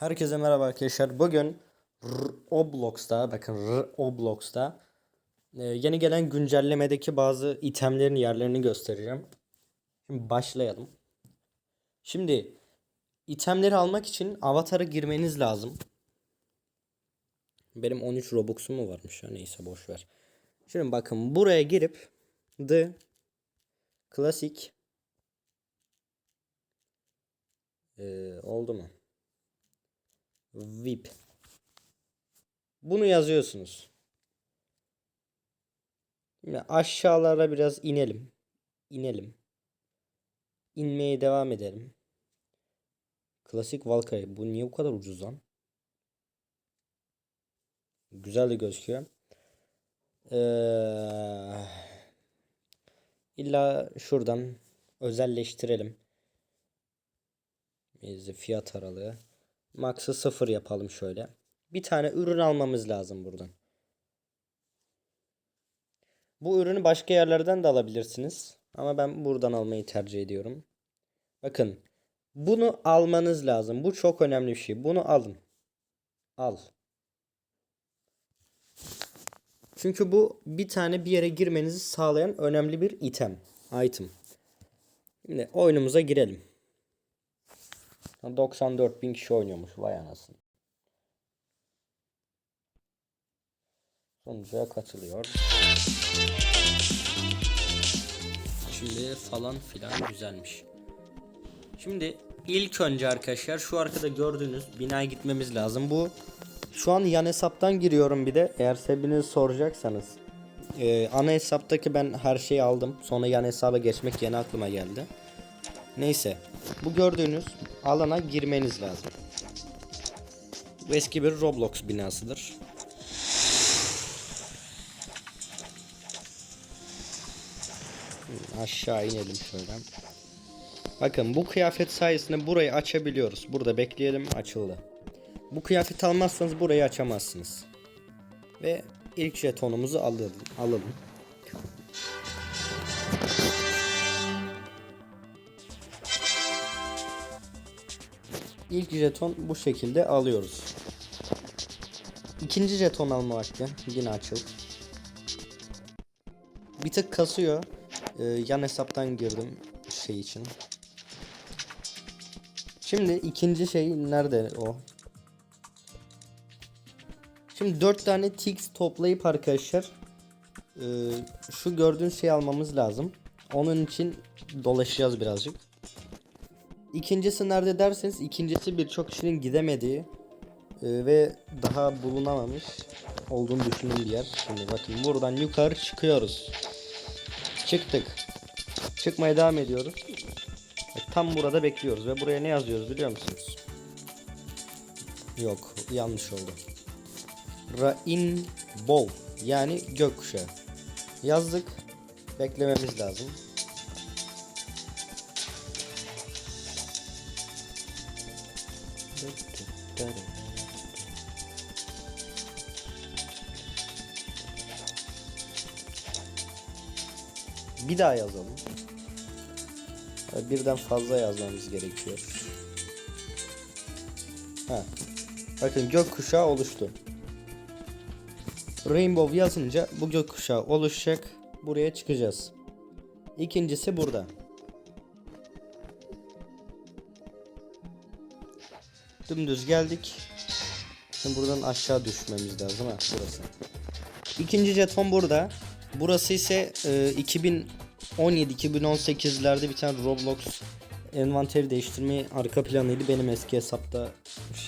Herkese merhaba arkadaşlar. Bugün Roblox'ta bakın Roblox'ta e, yeni gelen güncellemedeki bazı itemlerin yerlerini göstereceğim. Şimdi başlayalım. Şimdi itemleri almak için avatara girmeniz lazım. Benim 13 Robux'um mu varmış ya neyse boş ver. Şimdi bakın buraya girip The Classic e, oldu mu? VIP. Bunu yazıyorsunuz. Şimdi aşağılara biraz inelim. İnelim. İnmeye devam edelim. Klasik Valkyrie. Bu niye bu kadar ucuz lan? Güzel de gözüküyor. Ee, illa şuradan özelleştirelim. Fiyat aralığı. Max'ı sıfır yapalım şöyle. Bir tane ürün almamız lazım buradan. Bu ürünü başka yerlerden de alabilirsiniz. Ama ben buradan almayı tercih ediyorum. Bakın. Bunu almanız lazım. Bu çok önemli bir şey. Bunu alın. Al. Çünkü bu bir tane bir yere girmenizi sağlayan önemli bir item. Item. Şimdi oyunumuza girelim. 94 bin kişi oynuyormuş. Vay anasını. Sonuca katılıyor. Şimdi falan filan güzelmiş. Şimdi ilk önce arkadaşlar şu arkada gördüğünüz binaya gitmemiz lazım. Bu şu an yan hesaptan giriyorum bir de. Eğer sebebini soracaksanız. Ee, ana hesaptaki ben her şeyi aldım. Sonra yan hesaba geçmek yeni aklıma geldi. Neyse. Bu gördüğünüz alana girmeniz lazım. Bu eski bir Roblox binasıdır. Aşağı inelim şöyle. Bakın bu kıyafet sayesinde burayı açabiliyoruz. Burada bekleyelim açıldı. Bu kıyafet almazsanız burayı açamazsınız. Ve ilk jetonumuzu alalım. alalım. İlk jeton bu şekilde alıyoruz. İkinci jeton alma vakti. Yine açıl. Bir tık kasıyor. Ee, yan hesaptan girdim şey için. Şimdi ikinci şey nerede o? Şimdi dört tane tix toplayıp arkadaşlar e, şu gördüğün şeyi almamız lazım. Onun için dolaşacağız birazcık. İkincisi nerede derseniz ikincisi birçok kişinin gidemediği e, ve daha bulunamamış olduğunu düşündüğüm bir yer. Şimdi bakın buradan yukarı çıkıyoruz. Çıktık. Çıkmaya devam ediyoruz. Bak, Tam burada bekliyoruz ve buraya ne yazıyoruz biliyor musunuz? Yok yanlış oldu. Rainbow yani gökkuşağı. Yazdık. Beklememiz lazım. Bir daha yazalım. Birden fazla yazmamız gerekiyor. Ha. Bakın gökkuşağı oluştu. Rainbow yazınca bu gökkuşağı oluşacak. Buraya çıkacağız. İkincisi burada. Dümdüz geldik. Şimdi buradan aşağı düşmemiz lazım ha burası. İkinci jeton burada. Burası ise e, 2017-2018'lerde bir tane Roblox envanteri değiştirme arka planıydı. Benim eski hesapta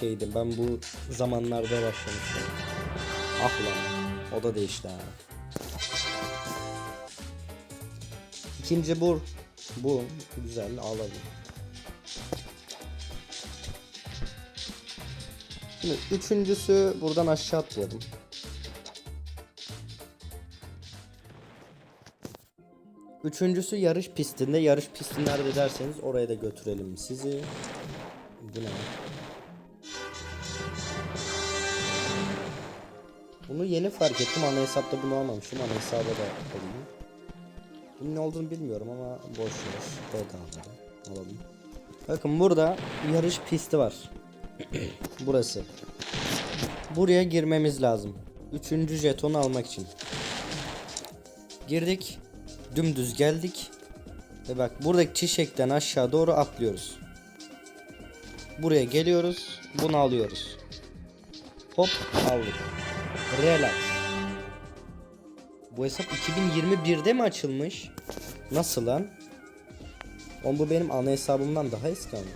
şeydi. Ben bu zamanlarda başlamıştım. Ah lan. O da değişti ha. İkinci bu. Bu. Güzel alalım. Şimdi üçüncüsü buradan aşağı atlayalım. Üçüncüsü yarış pistinde. Yarış pisti nerede derseniz oraya da götürelim sizi. Bu ne? Bunu yeni fark ettim. Ana hesapta bunu almamışım. Ana hesaba da alayım. Bunun ne olduğunu bilmiyorum ama boş ver. Bedava alalım. Bakın burada yarış pisti var. Burası. Buraya girmemiz lazım. Üçüncü jetonu almak için. Girdik. Dümdüz geldik. Ve bak buradaki çiçekten aşağı doğru atlıyoruz. Buraya geliyoruz. Bunu alıyoruz. Hop aldık. Relax. Bu hesap 2021'de mi açılmış? Nasıl lan? Oğlum bu benim ana hesabımdan daha eski ama.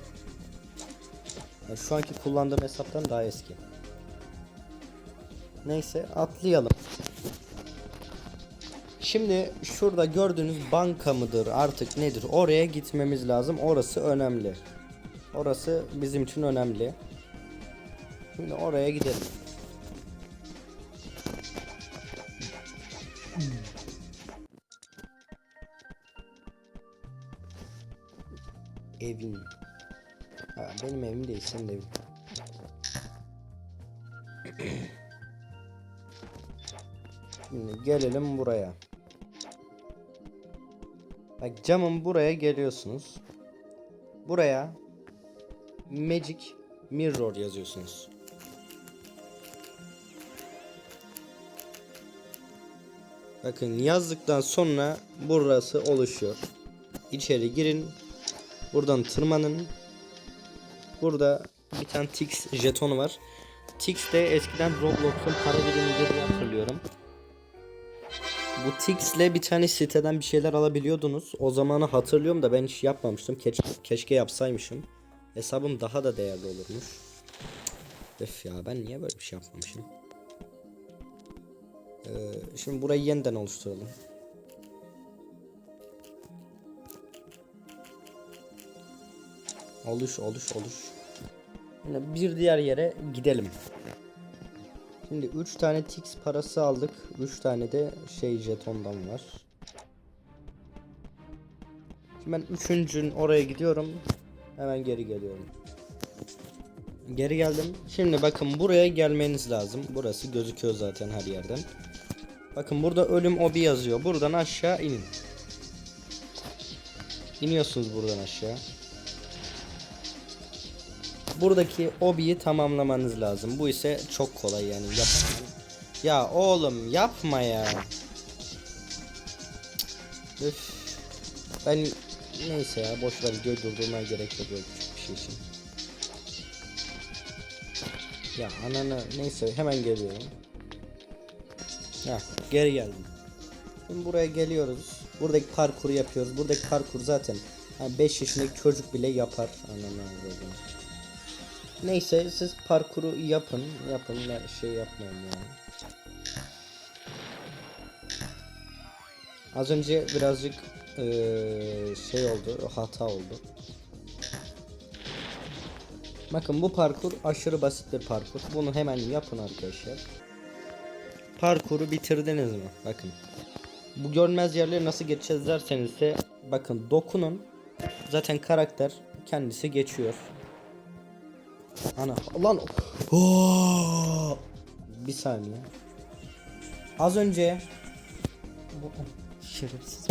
Yani şu anki kullandığım hesaptan daha eski. Neyse atlayalım. Şimdi şurada gördüğünüz banka mıdır artık nedir oraya gitmemiz lazım. Orası önemli. Orası bizim için önemli. Şimdi oraya gidelim. Evin. Ha, benim evim değil senin evin. Şimdi gelelim buraya. Camın buraya geliyorsunuz. Buraya Magic Mirror yazıyorsunuz. Bakın yazdıktan sonra burası oluşuyor. İçeri girin. Buradan tırmanın. Burada bir tane Tix jetonu var. Tix de eskiden Roblox'un para birimidir hatırlıyorum. Bu Tix'le bir tane siteden bir şeyler alabiliyordunuz. O zamanı hatırlıyorum da ben hiç yapmamıştım. Keş keşke yapsaymışım. Hesabım daha da değerli olurmuş. Öf ya ben niye böyle bir şey yapmamışım? Ee, şimdi burayı yeniden oluşturalım. Oluş oluş oluş. Bir diğer yere gidelim. Şimdi 3 tane Tix parası aldık. 3 tane de şey jetondan var. Şimdi ben üçüncün oraya gidiyorum. Hemen geri geliyorum. Geri geldim. Şimdi bakın buraya gelmeniz lazım. Burası gözüküyor zaten her yerden. Bakın burada ölüm obi yazıyor. Buradan aşağı inin. İniyorsunuz buradan aşağı. Buradaki obiyi tamamlamanız lazım. Bu ise çok kolay yani yapamam. Ya oğlum yapma ya. Üf. Ben neyse ya boş ver videoyu durdurmaya gerek yok böyle küçük bir şey için. Ya ananı neyse hemen geliyorum. Ya geri geldim. Şimdi buraya geliyoruz. Buradaki parkuru yapıyoruz. Buradaki parkur zaten 5 yaşındaki çocuk bile yapar. Ananı avradım. Neyse siz parkuru yapın. Yapın ne şey yapmayın yani. Az önce birazcık eee, şey oldu, hata oldu. Bakın bu parkur aşırı basit bir parkur. Bunu hemen yapın arkadaşlar. Parkuru bitirdiniz mi? Bakın. Bu görmez yerleri nasıl geçeceğiz derseniz de bakın dokunun. Zaten karakter kendisi geçiyor. Ana lan Oo! bir saniye. Az önce şerefsiz.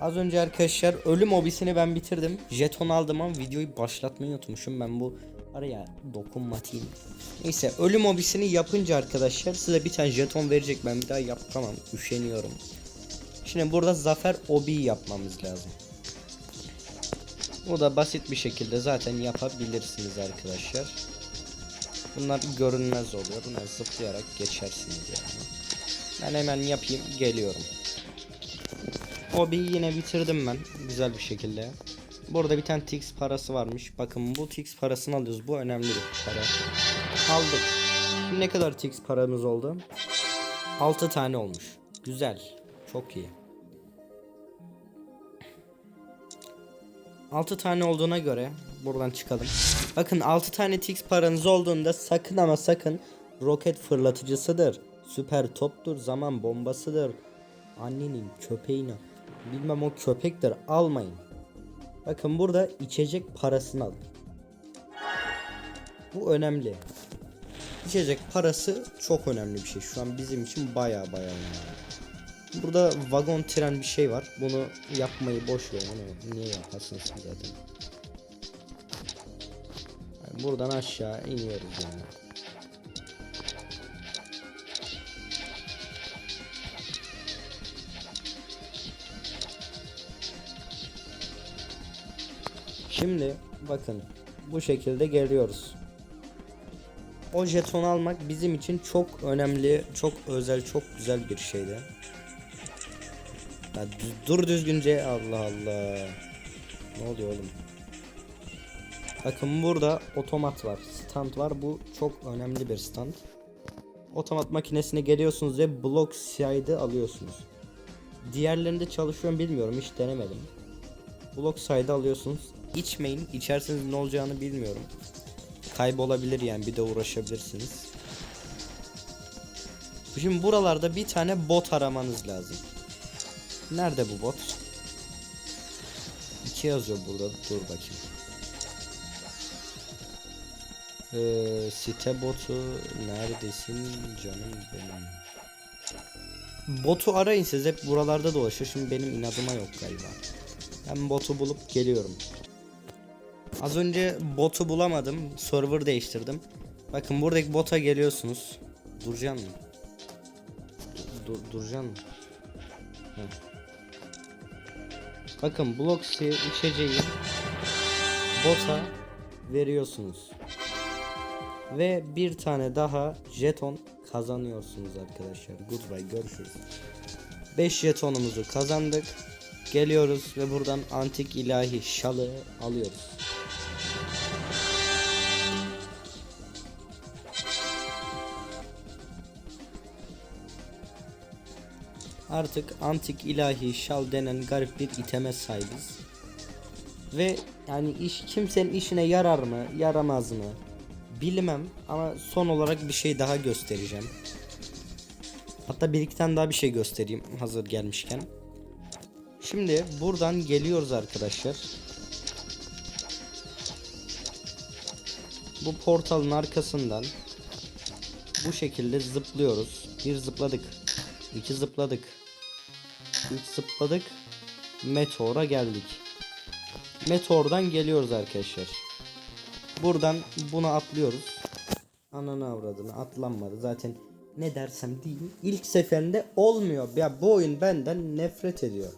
Az önce arkadaşlar ölüm obisini ben bitirdim. Jeton aldım ama videoyu başlatmayı unutmuşum. Ben bu araya dokunmatayım. Neyse ölüm obisini yapınca arkadaşlar size bir tane jeton verecek. Ben bir daha yapamam. Üşeniyorum. Şimdi burada zafer obi yapmamız lazım. Bu da basit bir şekilde zaten yapabilirsiniz arkadaşlar. Bunlar görünmez oluyor. Bunlar zıplayarak geçersiniz yani. Ben hemen yapayım geliyorum. Hobiyi yine bitirdim ben güzel bir şekilde. Burada bir tane Tix parası varmış. Bakın bu Tix parasını alıyoruz. Bu önemli bir para. Aldık. Şimdi ne kadar Tix paramız oldu? 6 tane olmuş. Güzel. Çok iyi. 6 tane olduğuna göre buradan çıkalım. Bakın 6 tane Tix paranız olduğunda sakın ama sakın roket fırlatıcısıdır. Süper toptur, zaman bombasıdır. Annenin köpeğine bilmem o köpektir almayın. Bakın burada içecek parasını alın. Bu önemli. İçecek parası çok önemli bir şey. Şu an bizim için baya baya önemli. Burada vagon tren bir şey var. Bunu yapmayı boş verin. Onu niye yaparsınız ki zaten? Buradan aşağı iniyoruz yani. Şimdi bakın bu şekilde geliyoruz. O jeton almak bizim için çok önemli, çok özel, çok güzel bir şeydi. Ya dur düzgünce Allah Allah. Ne oluyor oğlum? Bakın burada otomat var, stand var. Bu çok önemli bir stand. Otomat makinesine geliyorsunuz ve blok side'ı alıyorsunuz. Diğerlerinde çalışıyor mu bilmiyorum, hiç denemedim. Blok side'ı alıyorsunuz. İçmeyin, içerseniz ne olacağını bilmiyorum. Kaybolabilir yani bir de uğraşabilirsiniz. Şimdi buralarda bir tane bot aramanız lazım. Nerede bu bot? İki yazıyor burada. Dur bakayım. Ee, site botu neredesin canım benim? Botu arayın siz hep buralarda dolaşıyor. Şimdi benim inadıma yok galiba. Ben botu bulup geliyorum. Az önce botu bulamadım. Server değiştirdim. Bakın buradaki bota geliyorsunuz. Duracaksın mı? Dur, duracaksın mı? Heh. Bakın Bloxy içeceği bota veriyorsunuz. Ve bir tane daha jeton kazanıyorsunuz arkadaşlar. Goodbye görüşürüz. 5 jetonumuzu kazandık. Geliyoruz ve buradan antik ilahi şalı alıyoruz. Artık antik ilahi şal denen garip bir iteme sahibiz. Ve yani iş kimsenin işine yarar mı, yaramaz mı? Bilmem ama son olarak bir şey daha göstereceğim. Hatta bir iki tane daha bir şey göstereyim hazır gelmişken. Şimdi buradan geliyoruz arkadaşlar. Bu portalın arkasından bu şekilde zıplıyoruz. Bir zıpladık. iki zıpladık. Zıpladık. Meteora geldik. Meteordan geliyoruz arkadaşlar. Buradan bunu atlıyoruz. Ananı avradını atlanmadı. Zaten ne dersem diyeyim. ilk seferinde olmuyor. Ya bu oyun benden nefret ediyor.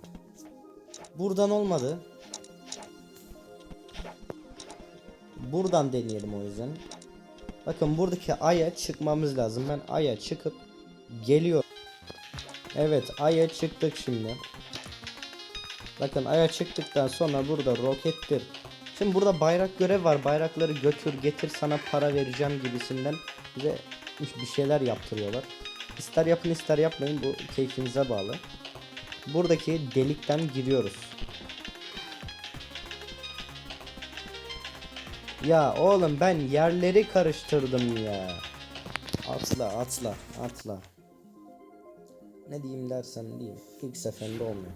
Buradan olmadı. Buradan deneyelim o yüzden. Bakın buradaki aya çıkmamız lazım. Ben aya çıkıp geliyor. Evet aya çıktık şimdi. Bakın aya çıktıktan sonra burada rokettir. Şimdi burada bayrak görev var. Bayrakları götür getir sana para vereceğim gibisinden bize bir şeyler yaptırıyorlar. İster yapın ister yapmayın bu keyfinize bağlı. Buradaki delikten giriyoruz. Ya oğlum ben yerleri karıştırdım ya. Atla atla atla. Ne diyeyim dersen diyeyim. İlk seferinde olmuyor.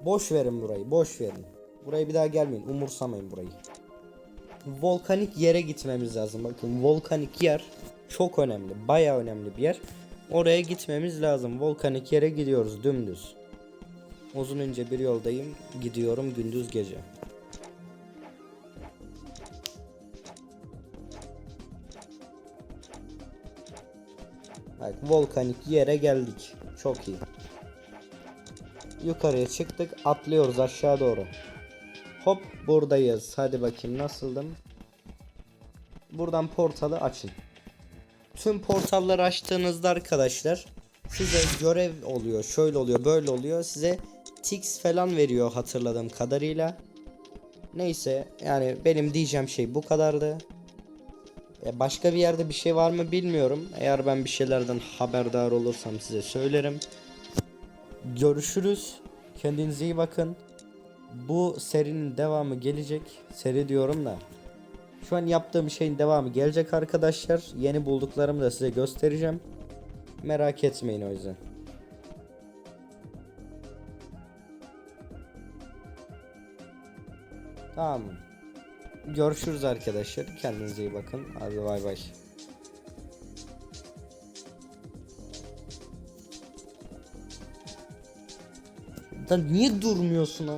Boş verin burayı boş verin. Buraya bir daha gelmeyin umursamayın burayı. Volkanik yere gitmemiz lazım. Bakın volkanik yer çok önemli. Baya önemli bir yer. Oraya gitmemiz lazım. Volkanik yere gidiyoruz dümdüz. Uzun ince bir yoldayım. Gidiyorum gündüz gece. Bak volkanik yere geldik. Çok iyi. Yukarıya çıktık. Atlıyoruz aşağı doğru. Hop buradayız. Hadi bakayım nasıldım? Buradan portalı açın. Tüm portalları açtığınızda arkadaşlar size görev oluyor. Şöyle oluyor, böyle oluyor. Size tix falan veriyor hatırladığım kadarıyla. Neyse yani benim diyeceğim şey bu kadardı. E, Başka bir yerde bir şey var mı bilmiyorum. Eğer ben bir şeylerden haberdar olursam size söylerim. Görüşürüz. Kendinize iyi bakın. Bu serinin devamı gelecek. Seri diyorum da. Şu an yaptığım şeyin devamı gelecek arkadaşlar. Yeni bulduklarımı da size göstereceğim. Merak etmeyin o yüzden. Tamam. Görüşürüz arkadaşlar. Kendinize iyi bakın. Hadi bay bay. Da niye durmuyorsun ha?